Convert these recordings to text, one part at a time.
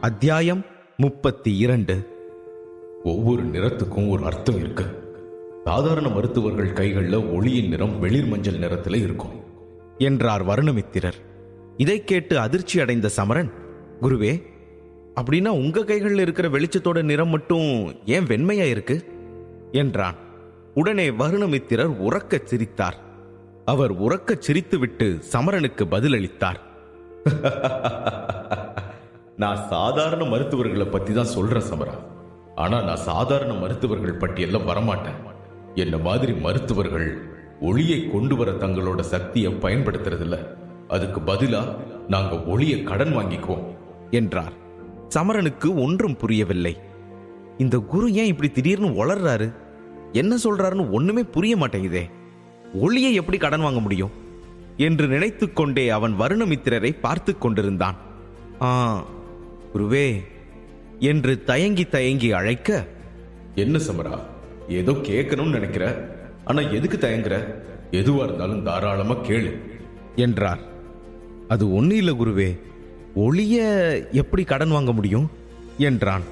அத்தியாயம் முப்பத்தி இரண்டு ஒவ்வொரு நிறத்துக்கும் ஒரு அர்த்தம் இருக்கு. சாதாரண மருத்துவர்கள் கைகள்ல ஒளியின் நிறம் வெளிர் மஞ்சள் நிறத்துல இருக்கும் என்றார் வருணமித்திரர். இதைக் கேட்டு அதிர்ச்சி அடைந்த சமரன் குருவே அப்படின்னா உங்க கைகளில் இருக்கிற வெளிச்சத்தோட நிறம் மட்டும் ஏன் வெண்மையா இருக்கு? என்றான். உடனே வருணமித்திரர் உறக்கச் சிரித்தார். அவர் உறக்கச் சிரித்துவிட்டு சமரனுக்கு பதிலளித்தார். நான் சாதாரண மருத்துவர்களை பத்தி தான் சொல்றேன் சமரா. ஆனா நான் சாதாரண மருத்துவர்கள் பட்டியல்ல வரமாட்டேன். என்ன மாதிரி மருத்துவர்கள் ஒளியை கொண்டு வர தங்களோட சக்தியை பயன்படுத்துறதில்ல? அதுக்கு பதிலா நாங்க ஒளியை கடன் வாங்கிக்குவோம் என்றார். சமரனுக்கு ஒன்றும் புரியவில்லை. இந்த குரு ஏன் இப்படி திடீர்னு வளர்றாரு? என்ன சொல்றாருன்னு ஒண்ணுமே புரிய மாட்டேங்குதே. ஒளியை எப்படி கடன் வாங்க முடியும்? என்று நினைத்துக்கொண்டே அவன் வருணமித்திரரை பார்த்து கொண்டிருந்தான். ஆ குருவே என்று தயங்கி தயங்கி அழைக்க என்ன சமரா? ஏதோ கேட்கணும்னு நினைக்கிற? ஆனா எதுக்கு தயங்குற? எதுவா இருந்தாலும் தாராளமா கேளு. என்றார். அது ஒண்ணு இல்ல குருவே ஒளிய எப்படி கடன் வாங்க முடியும்? என்றான்.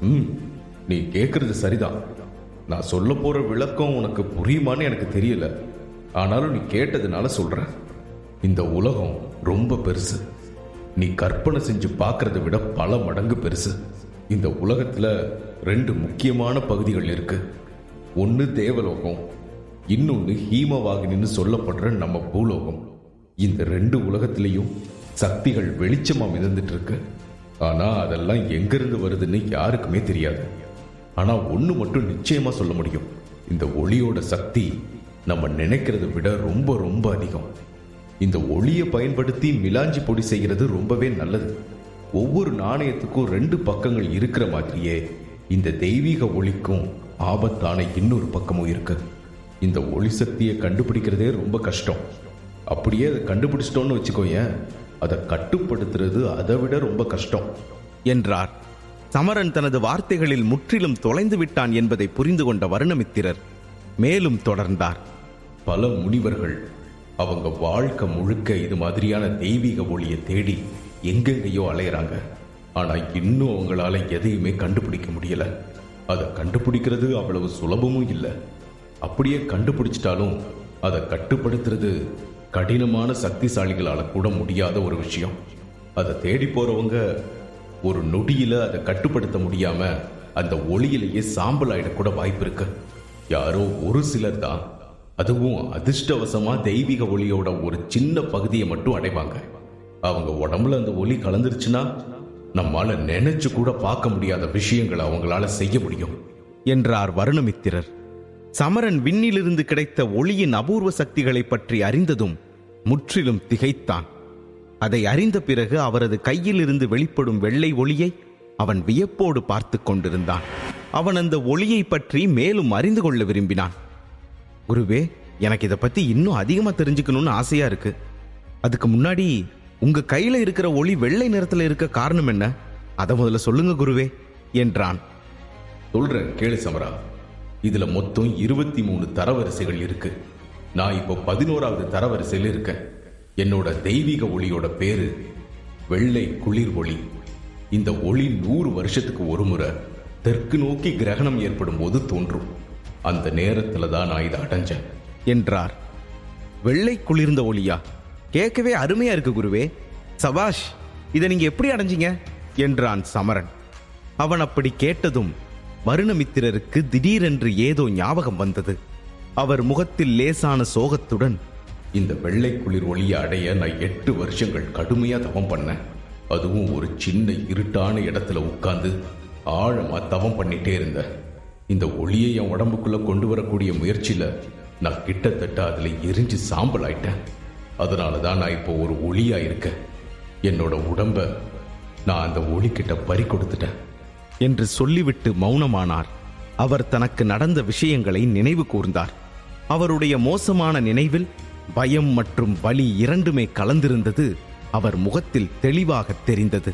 ம் நீ கேட்கறது சரிதான். நான் சொல்ல போற விளக்கம் உனக்கு புரியுமான்னு எனக்கு தெரியல. ஆனாலும் நீ கேட்டதுனால சொல்றேன் இந்த உலகம் ரொம்ப பெருசு. நீ கற்பனை செஞ்சு பார்க்கறத விட பல மடங்கு பெருசு. இந்த உலகத்துல ரெண்டு முக்கியமான பகுதிகள் இருக்கு. ஒன்று தேவலோகம் இன்னொன்று ஹீமவாகினின்னு சொல்லப்படுற நம்ம பூலோகம். இந்த ரெண்டு உலகத்திலையும் சக்திகள் வெளிச்சமாக மிதந்துட்டு இருக்கு ஆனால் அதெல்லாம் எங்கிருந்து வருதுன்னு யாருக்குமே தெரியாது. ஆனால் ஒன்று மட்டும் நிச்சயமாக சொல்ல முடியும். இந்த ஒளியோட சக்தி நம்ம நினைக்கிறத விட ரொம்ப ரொம்ப அதிகம். இந்த ஒளியை பயன்படுத்தி மிலாஞ்சி பொடி செய்கிறது ரொம்பவே நல்லது. ஒவ்வொரு நாணயத்துக்கும் ரெண்டு பக்கங்கள் இருக்கிற மாதிரியே இந்த தெய்வீக ஒளிக்கும் ஆபத்தான இன்னொரு பக்கமும் இருக்கு. இந்த ஒளி சக்தியை கண்டுபிடிக்கிறதே ரொம்ப கஷ்டம். அப்படியே அதை கண்டுபிடிச்சிட்டோம்னு வச்சுக்கோயேன் அதை கட்டுப்படுத்துறது அதை விட ரொம்ப கஷ்டம். என்றார். சமரன் தனது வார்த்தைகளில் முற்றிலும் தொலைந்து விட்டான் என்பதை புரிந்து கொண்ட வருணமித்திரர் மேலும் தொடர்ந்தார். பல முனிவர்கள் அவங்க வாழ்க்கை முழுக்க இது மாதிரியான தெய்வீக ஒளியை தேடி எங்கெங்கேயோ அலையிறாங்க. ஆனால் இன்னும் அவங்களால எதையுமே கண்டுபிடிக்க முடியல. அதை கண்டுபிடிக்கிறது அவ்வளவு சுலபமும் இல்லை. அப்படியே கண்டுபிடிச்சிட்டாலும் அதை கட்டுப்படுத்துறது கடினமான சக்திசாலிகளால் கூட முடியாத ஒரு விஷயம். அதை தேடி போறவங்க ஒரு நொடியில் அதை கட்டுப்படுத்த முடியாம அந்த ஒளியிலேயே சாம்பல் ஆயிடக்கூட வாய்ப்பு இருக்கு. யாரோ ஒரு சிலர் தான் அதுவும் அதிர்ஷ்டவசமா தெய்வீக ஒளியோட ஒரு சின்ன பகுதியை மட்டும் அடைவாங்க. அவங்க உடம்புல அந்த ஒளி கலந்துருச்சுன்னா நம்மால நினைச்சு கூட பார்க்க முடியாத விஷயங்களை அவங்களால செய்ய முடியும் என்றார் வருணமித்திரர். சமரன் விண்ணிலிருந்து கிடைத்த ஒளியின் அபூர்வ சக்திகளை பற்றி அறிந்ததும் முற்றிலும் திகைத்தான். அதை அறிந்த பிறகு அவரது கையில் இருந்து வெளிப்படும் வெள்ளை ஒளியை அவன் வியப்போடு பார்த்து கொண்டிருந்தான். அவன் அந்த ஒளியை பற்றி மேலும் அறிந்து கொள்ள விரும்பினான். குருவே எனக்கு இதை பத்தி இன்னும் அதிகமா தெரிஞ்சுக்கணும்னு ஆசையா இருக்கு. அதுக்கு முன்னாடி உங்க கையில இருக்கிற ஒளி வெள்ளை நிறத்துல இருக்க காரணம் என்ன? அதை முதல்ல சொல்லுங்க குருவே என்றான். சொல்றேன் கேளு சமரா. இதுல மொத்தம் இருபத்தி மூணு தரவரிசைகள் இருக்கு. நான் இப்போ பதினோராவது தரவரிசையில் இருக்கேன். என்னோட தெய்வீக ஒளியோட பேரு வெள்ளை குளிர் ஒளி. இந்த ஒளி நூறு வருஷத்துக்கு ஒரு முறை தெற்கு நோக்கி கிரகணம் ஏற்படும் போது தோன்றும். அந்த நேரத்துல தான் நான் இதை அடைஞ்சேன். என்றார். வெள்ளை குளிர்ந்த ஒளியா? கேட்கவே அருமையா இருக்கு குருவே. சபாஷ் இதை நீங்க எப்படி அடைஞ்சீங்க? என்றான் சமரன். அவன் அப்படி கேட்டதும் வருணமித்திரருக்கு திடீரென்று ஏதோ ஞாபகம் வந்தது. அவர் முகத்தில் லேசான சோகத்துடன் இந்த வெள்ளை குளிர் ஒளியை அடைய நான் எட்டு வருஷங்கள் கடுமையா தவம் பண்ணேன். அதுவும் ஒரு சின்ன இருட்டான இடத்துல உட்கார்ந்து ஆழமா தவம் பண்ணிட்டே இருந்தேன். இந்த ஒளியை என் உடம்புக்குள்ள கொண்டு வரக்கூடிய முயற்சியில நான் கிட்டத்தட்ட அதில் எரிஞ்சு சாம்பல் ஆயிட்டேன். அதனால தான் நான் இப்போ ஒரு ஒளியாக இருக்கேன். என்னோட உடம்ப நான் அந்த ஒளி கிட்ட பறி கொடுத்துட்டேன். என்று சொல்லிவிட்டு மௌனமானார். அவர் தனக்கு நடந்த விஷயங்களை நினைவு கூர்ந்தார். அவருடைய மோசமான நினைவில் பயம் மற்றும் வலி இரண்டுமே கலந்திருந்தது. அவர் முகத்தில் தெளிவாக தெரிந்தது.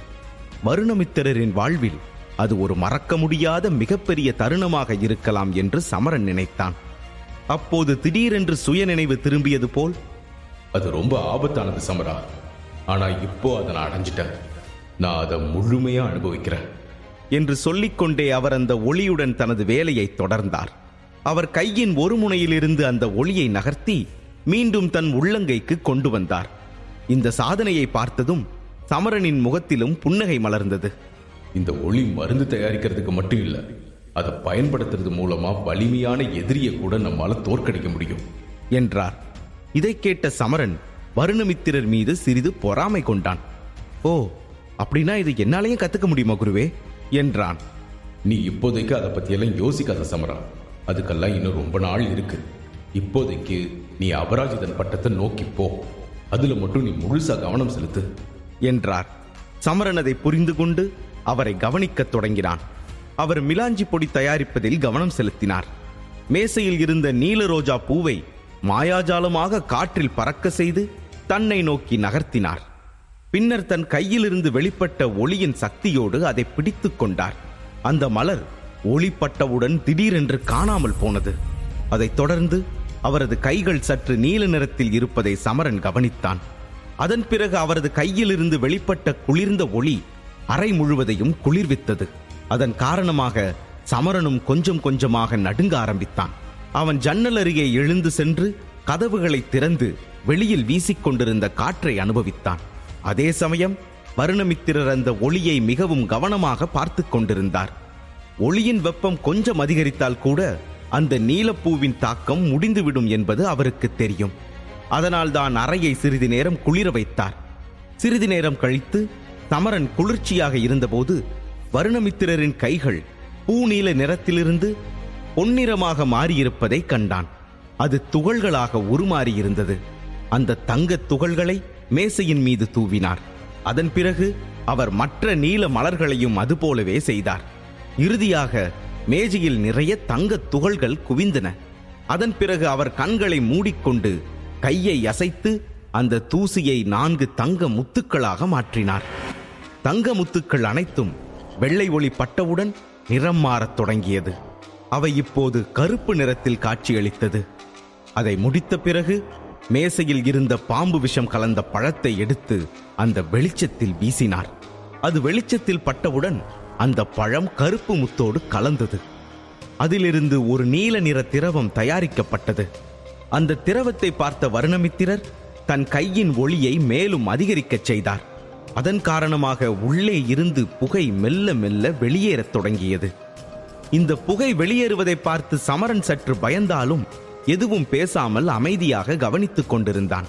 வருணமித்திரரின் வாழ்வில் அது ஒரு மறக்க முடியாத மிகப்பெரிய தருணமாக இருக்கலாம் என்று சமரன் நினைத்தான். அப்போது திடீரென்று சுயநினைவு திரும்பியது போல் அது ரொம்ப ஆபத்தானது சமரா. ஆனா இப்போ அதை நான் அடைஞ்சிட்டேன். நான் அதை முழுமையா அனுபவிக்கிறேன். என்று சொல்லிக்கொண்டே அவர் அந்த ஒளியுடன் தனது வேலையை தொடர்ந்தார். அவர் கையின் ஒரு முனையிலிருந்து அந்த ஒளியை நகர்த்தி மீண்டும் தன் உள்ளங்கைக்கு கொண்டு வந்தார். இந்த சாதனையை பார்த்ததும் சமரனின் முகத்திலும் புன்னகை மலர்ந்தது. இந்த ஒளி மருந்து தயாரிக்கிறதுக்கு மட்டும் இல்ல அதை பயன்படுத்துறது மூலமா வலிமையான எதிரியை கூட நம்மால தோற்கடிக்க முடியும். என்றார். இதைக் கேட்ட சமரன் வருணமித்திரர் மீது சிறிது பொறாமை கொண்டான். ஓ அப்படின்னா இது என்னாலையும் கத்துக்க முடியுமா குருவே? என்றான். நீ இப்போதைக்கு அதை பத்தியெல்லாம் யோசிக்காத சமரா. அதுக்கெல்லாம் இன்னும் ரொம்ப நாள் இருக்கு. இப்போதைக்கு நீ அபராஜிதன் பட்டத்தை நோக்கி போ. அதுல மட்டும் நீ முழுசா கவனம் செலுத்து. என்றார். சமரன் அதை புரிந்து கொண்டு அவரை கவனிக்கத் தொடங்கினான். அவர் மிலாஞ்சி பொடி தயாரிப்பதில் கவனம் செலுத்தினார். மேசையில் இருந்த நீல ரோஜா பூவை மாயாஜாலமாக காற்றில் பறக்க செய்து தன்னை நோக்கி நகர்த்தினார். பின்னர் தன் கையிலிருந்து வெளிப்பட்ட ஒளியின் சக்தியோடு அதை பிடித்துக் கொண்டார். அந்த மலர் ஒளிப்பட்டவுடன் திடீரென்று காணாமல் போனது. அதைத் தொடர்ந்து அவரது கைகள் சற்று நீல நிறத்தில் இருப்பதை சமரன் கவனித்தான். அதன் பிறகு அவரது கையிலிருந்து வெளிப்பட்ட குளிர்ந்த ஒளி அறை முழுவதையும் குளிர்வித்தது. அதன் காரணமாக சமரனும் கொஞ்சம் கொஞ்சமாக நடுங்க ஆரம்பித்தான். அவன் ஜன்னல் அருகே எழுந்து சென்று கதவுகளை திறந்து வெளியில் வீசிக்கொண்டிருந்த காற்றை அனுபவித்தான். அதே சமயம் வருணமித்திரர் அந்த ஒளியை மிகவும் கவனமாக பார்த்து கொண்டிருந்தார். ஒளியின் வெப்பம் கொஞ்சம் அதிகரித்தால் கூட அந்த நீலப்பூவின் தாக்கம் முடிந்துவிடும் என்பது அவருக்கு தெரியும். அதனால் தான் அறையை சிறிது நேரம் குளிர வைத்தார். சிறிது நேரம் கழித்து சமரன் குளிர்ச்சியாக இருந்தபோது வருணமித்திரரின் கைகள் பூநீல நிறத்திலிருந்து பொன்னிறமாக மாறியிருப்பதை கண்டான். அது துகள்களாக உருமாறியிருந்தது. அந்த தங்கத் துகள்களை மேசையின் மீது தூவினார். அதன் பிறகு அவர் மற்ற நீல மலர்களையும் அதுபோலவே செய்தார். இறுதியாக மேஜையில் நிறைய தங்கத் துகள்கள் குவிந்தன. அதன் பிறகு அவர் கண்களை மூடிக்கொண்டு கையை அசைத்து அந்த தூசியை நான்கு தங்க முத்துக்களாக மாற்றினார். தங்க முத்துக்கள் அனைத்தும் வெள்ளை ஒளி பட்டவுடன் நிறம் மாறத் தொடங்கியது. அவை இப்போது கருப்பு நிறத்தில் காட்சியளித்தது. அதை முடித்த பிறகு மேசையில் இருந்த பாம்பு விஷம் கலந்த பழத்தை எடுத்து அந்த வெளிச்சத்தில் வீசினார். அது வெளிச்சத்தில் பட்டவுடன் அந்த பழம் கருப்பு முத்தோடு கலந்தது. அதிலிருந்து ஒரு நீல நிற திரவம் தயாரிக்கப்பட்டது. அந்த திரவத்தை பார்த்த வருணமித்திரர் தன் கையின் ஒளியை மேலும் அதிகரிக்கச் செய்தார். அதன் காரணமாக உள்ளே இருந்து புகை மெல்ல மெல்ல வெளியேறத் தொடங்கியது. இந்த புகை வெளியேறுவதை பார்த்து சமரன் சற்று பயந்தாலும் எதுவும் பேசாமல் அமைதியாக கவனித்துக் கொண்டிருந்தான்.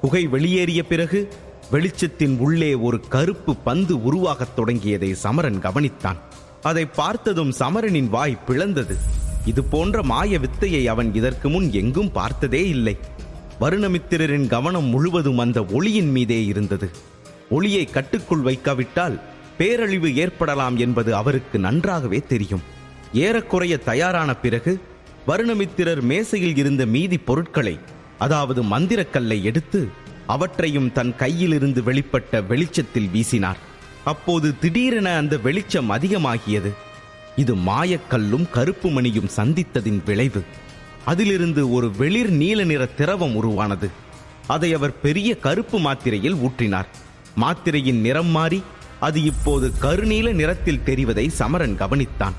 புகை வெளியேறிய பிறகு வெளிச்சத்தின் உள்ளே ஒரு கருப்பு பந்து உருவாகத் தொடங்கியதை சமரன் கவனித்தான். அதை பார்த்ததும் சமரனின் வாய் பிளந்தது. இது போன்ற மாய வித்தையை அவன் இதற்கு முன் எங்கும் பார்த்ததே இல்லை. வருணமித்திரரின் கவனம் முழுவதும் அந்த ஒளியின் மீதே இருந்தது. ஒளியை கட்டுக்குள் வைக்காவிட்டால் பேரழிவு ஏற்படலாம் என்பது அவருக்கு நன்றாகவே தெரியும். ஏறக்குறைய தயாரான பிறகு வருணமித்திரர் மேசையில் இருந்த மீதி பொருட்களை அதாவது மந்திரக்கல்லை எடுத்து அவற்றையும் தன் கையிலிருந்து வெளிப்பட்ட வெளிச்சத்தில் வீசினார். அப்போது திடீரென அந்த வெளிச்சம் அதிகமாகியது. இது மாயக்கல்லும் கருப்பு மணியும் சந்தித்ததின் விளைவு. அதிலிருந்து ஒரு வெளிர் நீல நிற திரவம் உருவானது. அதை அவர் பெரிய கருப்பு மாத்திரையில் ஊற்றினார். மாத்திரையின் நிறம் மாறி அது இப்போது கருநீல நிறத்தில் தெரிவதை சமரன் கவனித்தான்.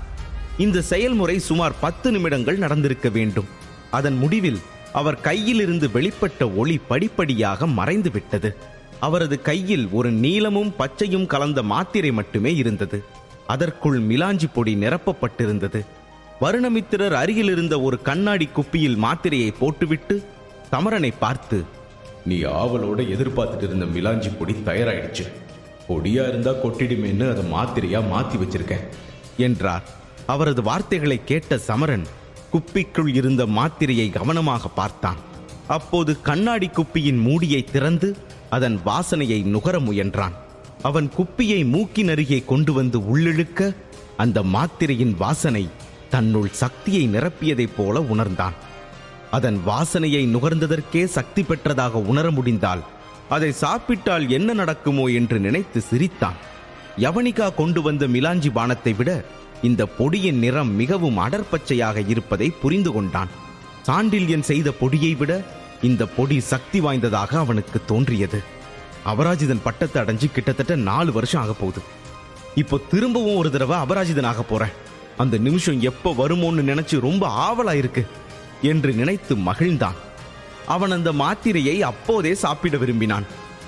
இந்த செயல்முறை சுமார் பத்து நிமிடங்கள் நடந்திருக்க வேண்டும். அதன் முடிவில் அவர் கையிலிருந்து வெளிப்பட்ட ஒளி படிப்படியாக மறைந்துவிட்டது அவரது கையில் ஒரு நீலமும் பச்சையும் கலந்த மாத்திரை மட்டுமே இருந்தது. அதற்குள் மிலாஞ்சி பொடி நிரப்பப்பட்டிருந்தது. வருணமித்திரர் அருகில் இருந்த ஒரு கண்ணாடி குப்பியில் மாத்திரையை போட்டுவிட்டு சமரனை பார்த்து நீ ஆவலோட எதிர்பார்த்துட்டு இருந்த மிலாஞ்சி பொடி தயாராயிடுச்சு. பொடியா இருந்தா கொட்டிடுமேன்னு அதை மாத்திரையா மாத்தி வச்சிருக்கேன் என்றார். அவரது வார்த்தைகளை கேட்ட சமரன் குப்பிக்குள் இருந்த மாத்திரையை கவனமாக பார்த்தான். அப்போது கண்ணாடி குப்பியின் மூடியை திறந்து அதன் வாசனையை நுகர முயன்றான். அவன் குப்பியை மூக்கின் அருகே கொண்டு வந்து உள்ளிழுக்க அந்த மாத்திரையின் வாசனை தன்னுள் சக்தியை நிரப்பியதைப் போல உணர்ந்தான். அதன் வாசனையை நுகர்ந்ததற்கே சக்தி பெற்றதாக உணர முடிந்தால் அதை சாப்பிட்டால் என்ன நடக்குமோ என்று நினைத்து சிரித்தான். யவனிகா கொண்டு வந்த மிலாஞ்சி பானத்தை விட இந்த பொடியின் நிறம் மிகவும் அடர்பச்சையாக இருப்பதை புரிந்து கொண்டான். சாண்டில்யன் செய்த பொடியை விட இந்த பொடி சக்தி வாய்ந்ததாக அவனுக்கு தோன்றியது. அபராஜிதன் பட்டத்தை அடைஞ்சு கிட்டத்தட்ட நாலு வருஷம் ஆக போகுது. இப்போ திரும்பவும் ஒரு தடவை அபராஜிதன் ஆக போறேன். அந்த நிமிஷம் எப்ப வருமோன்னு நினைச்சு ரொம்ப ஆவலா இருக்கு என்று நினைத்து மகிழ்ந்தான். அவன் அந்த மாத்திரையை அப்போதே சாப்பிட விரும்பினான்.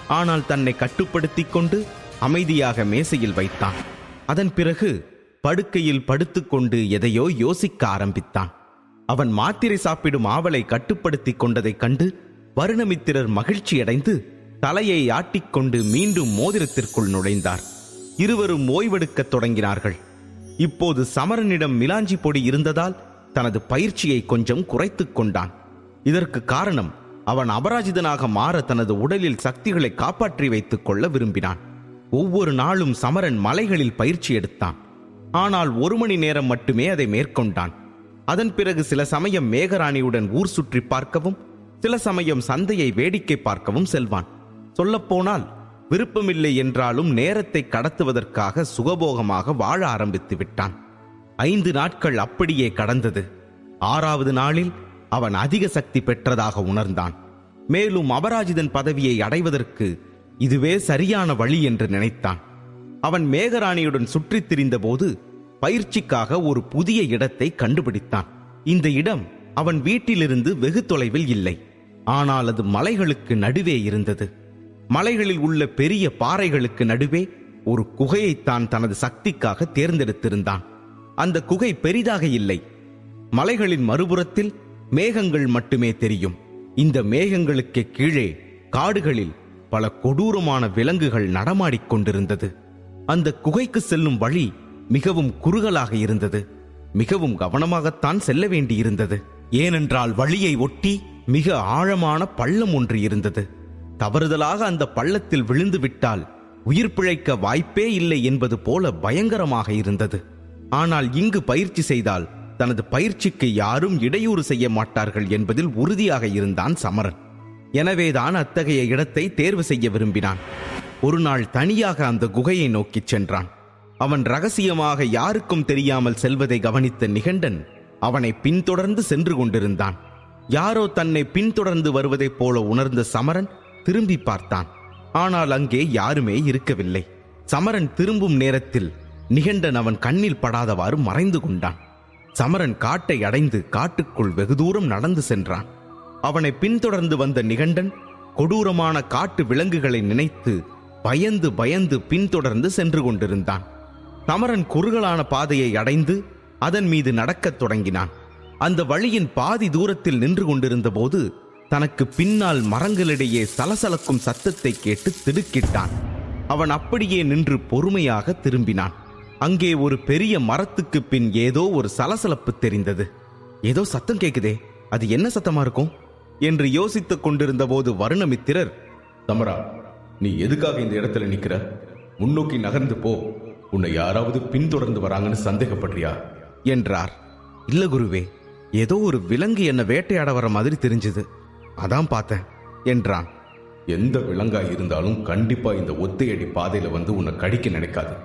ஆனால் தன்னை கட்டுப்படுத்திக் கொண்டு அமைதியாக மேசையில் வைத்தான். அதன் பிறகு படுக்கையில் படுத்துக்கொண்டு எதையோ யோசிக்க ஆரம்பித்தான். அவன் மாத்திரை சாப்பிடும் ஆவலை கட்டுப்படுத்திக் கொண்டதைக் கண்டு வருணமித்திரர் மகிழ்ச்சியடைந்து தலையை ஆட்டிக்கொண்டு மீண்டும் மோதிரத்திற்குள் நுழைந்தார். இருவரும் ஓய்வெடுக்கத் தொடங்கினார்கள். இப்போது சமரனிடம் மிலாஞ்சி பொடி இருந்ததால் தனது பயிற்சியை கொஞ்சம் குறைத்துக் கொண்டான். இதற்கு காரணம் அவன் அபராஜிதனாக மாற தனது உடலில் சக்திகளை காப்பாற்றி வைத்துக் கொள்ள விரும்பினான். ஒவ்வொரு நாளும் சமரன் மலைகளில் பயிற்சி எடுத்தான். ஆனால் ஒரு மணி நேரம் மட்டுமே அதை மேற்கொண்டான். அதன் பிறகு சில சமயம் மேகராணியுடன் ஊர் சுற்றி பார்க்கவும் சில சமயம் சந்தையை வேடிக்கை பார்க்கவும் செல்வான். சொல்லப்போனால் விருப்பமில்லை என்றாலும் நேரத்தை கடத்துவதற்காக சுகபோகமாக வாழ ஆரம்பித்து விட்டான். ஐந்து நாட்கள் அப்படியே கடந்தது. ஆறாவது நாளில் அவன் அதிக சக்தி பெற்றதாக உணர்ந்தான். மேலும் அபராஜிதன் பதவியை அடைவதற்கு இதுவே சரியான வழி என்று நினைத்தான். அவன் மேகராணியுடன் சுற்றித் திரிந்தபோது பயிற்சிக்காக ஒரு புதிய இடத்தை கண்டுபிடித்தான். இந்த இடம் அவன் வீட்டிலிருந்து வெகு தொலைவில் இல்லை. ஆனால் அது மலைகளுக்கு நடுவே இருந்தது. மலைகளில் உள்ள பெரிய பாறைகளுக்கு நடுவே ஒரு குகையைத்தான் தனது சக்திக்காக தேர்ந்தெடுத்திருந்தான். அந்த குகை பெரிதாக இல்லை. மலைகளின் மறுபுறத்தில் மேகங்கள் மட்டுமே தெரியும். இந்த மேகங்களுக்கு கீழே காடுகளில் பல கொடூரமான விலங்குகள் நடமாடிக் கொண்டிருந்தது. அந்த குகைக்கு செல்லும் வழி மிகவும் குறுகலாக இருந்தது. மிகவும் கவனமாகத்தான் செல்ல வேண்டியிருந்தது. ஏனென்றால் வழியை ஒட்டி மிக ஆழமான பள்ளம் ஒன்று இருந்தது. தவறுதலாக அந்த பள்ளத்தில் விழுந்து விட்டால் உயிர் பிழைக்க வாய்ப்பே இல்லை என்பது போல பயங்கரமாக இருந்தது. ஆனால் இங்கு பயிற்சி செய்தால் தனது பயிற்சிக்கு யாரும் இடையூறு செய்ய மாட்டார்கள் என்பதில் உறுதியாக இருந்தான் சமரன். எனவேதான் அத்தகைய இடத்தை தேர்வு செய்ய விரும்பினான். ஒரு நாள் தனியாக அந்த குகையை நோக்கிச் சென்றான். அவன் ரகசியமாக யாருக்கும் தெரியாமல் செல்வதை கவனித்த நிகண்டன் அவனை பின்தொடர்ந்து சென்று கொண்டிருந்தான். யாரோ தன்னை பின்தொடர்ந்து வருவதைப் போல உணர்ந்த சமரன் திரும்பி பார்த்தான். ஆனால் அங்கே யாருமே இருக்கவில்லை. சமரன் திரும்பும் நேரத்தில் நிகண்டன் அவன் கண்ணில் படாதவாறு மறைந்து கொண்டான். சமரன் காட்டை அடைந்து காட்டுக்குள் வெகு தூரம் நடந்து சென்றான். அவனை பின்தொடர்ந்து வந்த நிகண்டன் கொடூரமான காட்டு விலங்குகளை நினைத்து பயந்து பயந்து பின்தொடர்ந்து சென்று கொண்டிருந்தான். சமரன் குறுகலான பாதையை அடைந்து அதன் மீது நடக்கத் தொடங்கினான். அந்த வழியின் பாதி தூரத்தில் நின்று கொண்டிருந்தபோது தனக்கு பின்னால் மரங்களிடையே சலசலக்கும் சத்தத்தை கேட்டு திடுக்கிட்டான். அவன் அப்படியே நின்று பொறுமையாக திரும்பினான். அங்கே ஒரு பெரிய மரத்துக்கு பின் ஏதோ ஒரு சலசலப்பு தெரிந்தது. ஏதோ சத்தம் கேக்குதே அது என்ன சத்தமா இருக்கும்? என்று யோசித்துக் கொண்டிருந்த போது வருணமித்திரர் தமரா நீ எதுக்காக இந்த இடத்துல நிக்கிற? முன்னோக்கி நகர்ந்து போ. உன்னை யாராவது பின்தொடர்ந்து வராங்கன்னு சந்தேகப்படுறியா? என்றார். இல்ல குருவே ஏதோ ஒரு விலங்கு என்ன வேட்டையாட வர மாதிரி தெரிஞ்சது. அதான் பார்த்தேன் என்றான். எந்த விலங்கா இருந்தாலும் கண்டிப்பா இந்த ஒத்தையடி பாதையில வந்து உன்னை கடிக்க நினைக்காது.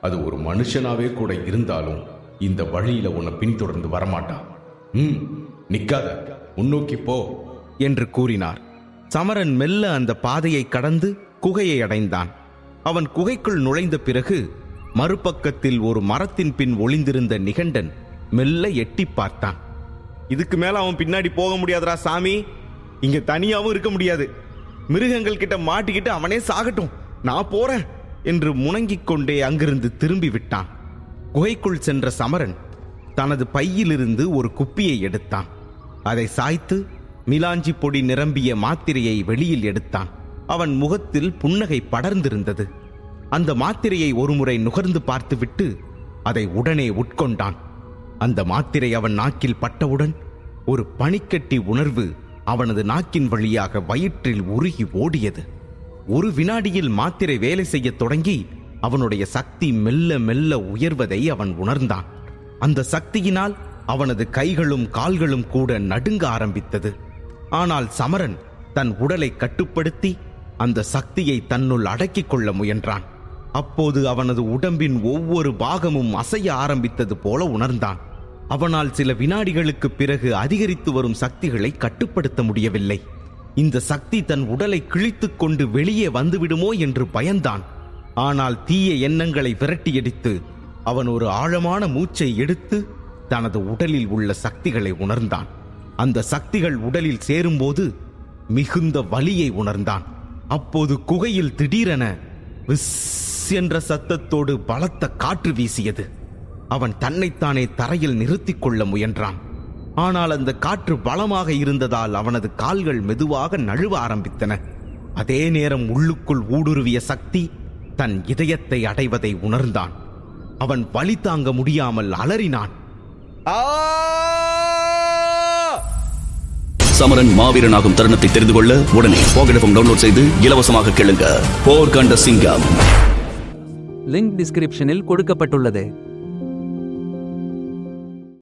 அது ஒரு மனுஷனாவே கூட இருந்தாலும் இந்த வழியில உன்னை பின்தொடர்ந்து வரமாட்டான் ம் நிக்காத. முன்னோக்கி போ. என்று கூறினார். சமரன் மெல்ல அந்த பாதையை கடந்து குகையை அடைந்தான். அவன் குகைக்குள் நுழைந்த பிறகு மறுபக்கத்தில் ஒரு மரத்தின் பின் ஒளிந்திருந்த நிகண்டன் மெல்ல எட்டி பார்த்தான். இதுக்கு மேல அவன் பின்னாடி போக முடியாதுடா சாமி. இங்க தனியாவும் இருக்க முடியாது. மிருகங்கள் கிட்ட மாட்டிக்கிட்டு அவனே சாகட்டும். நான் போறேன் என்று முணங்கிக் கொண்டே அங்கிருந்து திரும்பி விட்டான். குகைக்குள் சென்ற சமரன் தனது பையிலிருந்து ஒரு குப்பியை எடுத்தான். அதை சாய்த்து மிலாஞ்சி பொடி நிரம்பிய மாத்திரையை வெளியில் எடுத்தான். அவன் முகத்தில் புன்னகை படர்ந்திருந்தது. அந்த மாத்திரையை ஒருமுறை நுகர்ந்து பார்த்துவிட்டு அதை உடனே உட்கொண்டான். அந்த மாத்திரை அவன் நாக்கில் பட்டவுடன் ஒரு பனிக்கட்டி உணர்வு அவனது நாக்கின் வழியாக வயிற்றில் உருகி ஓடியது. ஒரு வினாடியில் மாத்திரை வேலை செய்யத் தொடங்கி அவனுடைய சக்தி மெல்ல மெல்ல உயர்வதை அவன் உணர்ந்தான். அந்த சக்தியினால் அவனது கைகளும் கால்களும் கூட நடுங்க ஆரம்பித்தது. ஆனால் சமரன் தன் உடலை கட்டுப்படுத்தி அந்த சக்தியை தன்னுள் அடக்கிக் கொள்ள முயன்றான். அப்போது அவனது உடம்பின் ஒவ்வொரு பாகமும் அசைய ஆரம்பித்தது போல உணர்ந்தான். அவனால் சில வினாடிகளுக்கு பிறகு அதிகரித்து வரும் சக்திகளை கட்டுப்படுத்த முடியவில்லை. இந்த சக்தி தன் உடலை கிழித்துக் கொண்டு வெளியே வந்துவிடுமோ என்று பயந்தான். ஆனால் தீய எண்ணங்களை விரட்டியடித்து அவன் ஒரு ஆழமான மூச்சை எடுத்து தனது உடலில் உள்ள சக்திகளை உணர்ந்தான். அந்த சக்திகள் உடலில் சேரும்போது மிகுந்த வலியை உணர்ந்தான். அப்போது குகையில் திடீரென விஸ் என்ற சத்தத்தோடு பலத்த காற்று வீசியது. அவன் தன்னைத்தானே தரையில் நிறுத்திக் கொள்ள முயன்றான். ஆனால் அந்த காற்று பலமாக இருந்ததால் அவனது கால்கள் மெதுவாக நழுவ ஆரம்பித்தன. அதே நேரம் உள்ளுக்குள் ஊடுருவிய சக்தி தன் இதயத்தை அடைவதை உணர்ந்தான். அவன் வலி தாங்க முடியாமல் அலறினான். சமரன் மாவீரனாகும் தருணத்தை தெரிந்து கொள்ள உடனே போகடஃபம் டவுன்லோட் செய்து இலவசமாக கேளுங்க. போர் கண்ட சிங்கம். லிங்க் டிஸ்கிரிப்ஷனில் கொடுக்கப்பட்டுள்ளது.